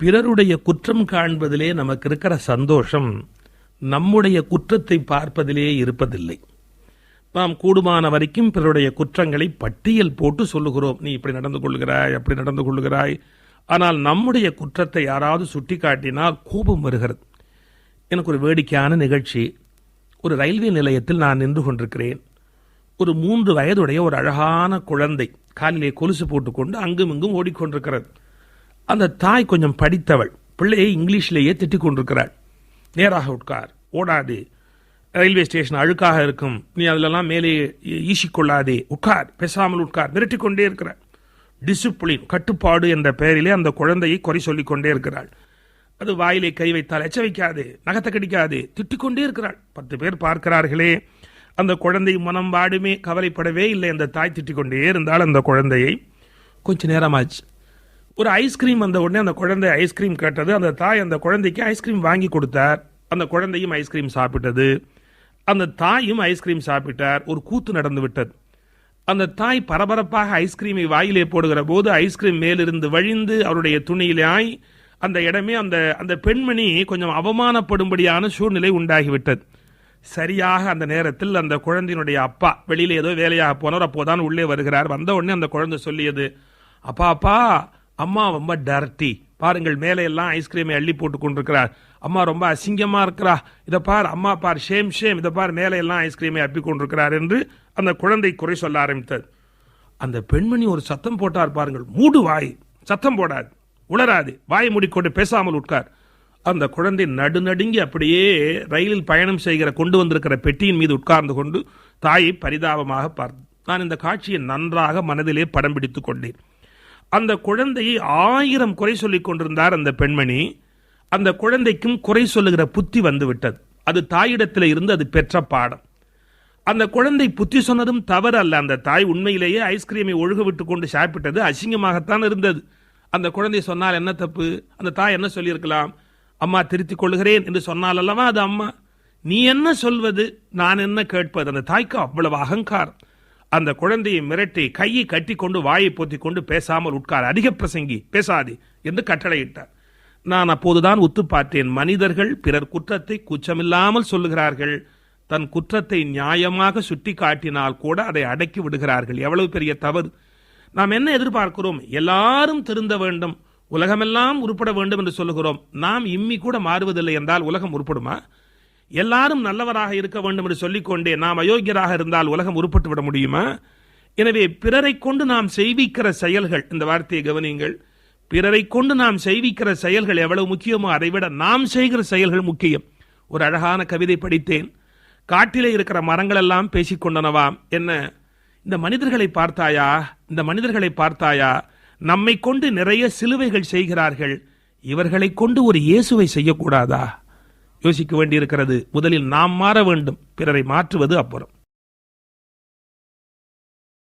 பிறருடைய குற்றம் காண்பதிலே நமக்கு இருக்கிற சந்தோஷம் நம்முடைய குற்றத்தை பார்ப்பதிலே இருப்பதில்லை. நாம் கூடுமான வரைக்கும் பிறருடைய குற்றங்களை பட்டியல் போட்டு சொல்லுகிறோம். நீ இப்படி நடந்து கொள்கிறாய் அப்படி நடந்து கொள்கிறாய். ஆனால் நம்முடைய குற்றத்தை யாராவது சுட்டி காட்டினால் கோபம் வருகிறது. எனக்கு ஒரு வேடிக்கையான நிகழ்ச்சி. ஒரு ரயில்வே நிலையத்தில் நான் நின்று கொண்டிருக்கிறேன். ஒரு மூன்று வயதுடைய ஒரு அழகான குழந்தை காலிலே கொலுசு போட்டுக்கொண்டு அங்கும் இங்கும் ஓடிக்கொண்டிருக்கிறது. அந்த தாய் கொஞ்சம் படித்தவள். பிள்ளையை இங்கிலீஷிலேயே திட்டிக் கொண்டிருக்கிறாள் நேராக உட்கார். ஓடாதே. ரயில்வே ஸ்டேஷன் அழுக்காக இருக்கும். நீ அதிலெல்லாம் மேலே ஈசிக்கொள்ளாதே. உட்கார். பேசாமல் உட்கார். மிரட்டி கொண்டே இருக்கிறாள். டிசிப்ளின் கட்டுப்பாடு என்ற பெயரிலே அந்த குழந்தையை குறை சொல்லிக் கொண்டே இருக்கிறாள். அது வாயிலே கை வைத்தால் எச்ச வைக்காது நகத்தை கடிக்காது. திட்டிக் கொண்டே இருக்கிறாள். பத்து பேர் பார்க்கிறார்களே. அந்த குழந்தை மனம் வாடுமே. கவலைப்படவே இல்லை. அந்த தாய் திட்டிக் கொண்டே இருந்தால் அந்த குழந்தையை. கொஞ்ச நேரமாச்சு. ஒரு ஐஸ்கிரீம் வந்த உடனே அந்த குழந்தை ஐஸ்கிரீம் கேட்டது. அந்த தாய் அந்த குழந்தைக்கு ஐஸ்கிரீம் வாங்கி கொடுத்தார். அந்த குழந்தையும் ஐஸ்கிரீம் சாப்பிட்டது. அந்த தாயும் ஐஸ்கிரீம் சாப்பிட்டார். ஒரு கூத்து நடந்து விட்டது. அந்த தாய் பரபரப்பாக ஐஸ்கிரீமை வாயிலே போடுகிற போது ஐஸ்கிரீம் மேலிருந்து வழிந்து அவருடைய துணியிலே ஆய் அந்த இடமே அந்த அந்த பெண்மணி கொஞ்சம் அவமானப்படும்படியான சூழ்நிலை உண்டாகிவிட்டது. சரியாக அந்த நேரத்தில் அந்த குழந்தையினுடைய அப்பா வெளியில் ஏதோ வேலையாக போனவர் அப்போதான் உள்ளே வருகிறார். வந்த உடனே அந்த குழந்தை சொல்லியது அப்பா அப்பா அம்மா ரொம்ப டர்ட்டி பாருங்கள் மேலே எல்லாம் ஐஸ்கிரீமை அள்ளி போட்டு கொண்டிருக்கிறார். அம்மா ரொம்ப அசிங்கமா இருக்கிறா. இதை பார் அம்மா பார் ஷேம் ஷேம் இதை பார் மேலே எல்லாம் ஐஸ்கிரீமை அப்பி கொண்டிருக்கிறார் என்று அந்த குழந்தை குறை சொல்ல ஆரம்பித்தது. அந்த பெண்மணி ஒரு சத்தம் போட்டார் பாருங்கள். மூடு வாய். சத்தம் போடாது. உளராது வாயை மூடிக்கொண்டு பேசாமல் உட்கார். அந்த குழந்தை நடுநடுங்கி அப்படியே ரயிலில் பயணம் செய்கிற கொண்டு வந்திருக்கிற பெட்டியின் மீது உட்கார்ந்து கொண்டு தாயை பரிதாபமாக பார்த்து நான் இந்த காட்சியை நன்றாக மனதிலே படம் பிடித்துக் கொண்டேன். அந்த குழந்தையை ஆயிரம் குறை சொல்லிக் கொண்டிருந்தார் அந்த பெண்மணி. அந்த குழந்தைக்கும் குறை சொல்லுகிற புத்தி வந்துவிட்டது. அது தாயிடத்தில் இருந்து அது பெற்ற பாடம். அந்த குழந்தை புத்தி சொன்னதும் தவறு அல்ல அந்த தாய் உண்மையிலேயே ஐஸ்கிரீமை ஒழுக விட்டு கொண்டு சாப்பிட்டது. அசிங்கமாகத்தான் இருந்தது. அந்த குழந்தை சொன்னால் என்ன தப்பு? அந்த தாய் என்ன சொல்லியிருக்கலாம்? அம்மா திருத்திக் கொள்கிறேன் என்று சொன்னால் அல்லவா அது அம்மா? நீ என்ன சொல்வது? நான் என்ன கேட்பது? அந்த தாய்க்கு அவ்வளவு அகங்காரம். அந்த குழந்தையை மிரட்டி கையை கட்டி கொண்டு வாயை போத்தி கொண்டு பேசாமல் உட்கார். அதிக பிரசங்கி பேசாதி என்று கட்டளையிட்டார். நான் அப்போதுதான் உத்து பார்த்தேன். மனிதர்கள் பிறர் குற்றத்தை குற்றமில்லாமல் சொல்லுகிறார்கள். தன் குற்றத்தை நியாயமாக சுட்டி காட்டினால் கூட அதை அடக்கி விடுகிறார்கள். எவ்வளவு பெரிய தவறு. நாம் என்ன எதிர்பார்க்கிறோம்? எல்லாரும் திருந்த வேண்டும். உலகமெல்லாம் உருப்பட வேண்டும் என்று சொல்லுகிறோம். நாம் இம்மி கூட மாறுவதில்லை என்றால் உலகம் உருப்படுமா? எல்லாரும் நல்லவராக இருக்க வேண்டும் என்று சொல்லிக்கொண்டே நாம் அயோக்கியராக இருந்தால் உலகம் உருப்பட்டு விட முடியுமா? எனவே பிறரை கொண்டு நாம் செய்விக்கிற செயல்கள் இந்த வார்த்தையை கவனியுங்கள். பிறரை கொண்டு நாம் செய்விக்கிற செயல்கள் எவ்வளவு முக்கியமோ அதைவிட நாம் செய்கிற செயல்கள் முக்கியம். ஒரு அழகான கவிதை படித்தேன். காட்டிலே இருக்கிற மரங்கள் எல்லாம் பேசிக்கொண்டனவாம் என்ன? இந்த மனிதர்களை பார்த்தாயா? இந்த மனிதர்களை பார்த்தாயா? நம்மை கொண்டு நிறைய சிலுவைகள் செய்கிறார்கள். இவர்களை கொண்டு ஒரு இயேசுவை செய்யக்கூடாதா? யோசிக்க வேண்டியிருக்கிறது. முதலில் நாம் மாற வேண்டும் பிறரை மாற்றுவது அப்புறம்.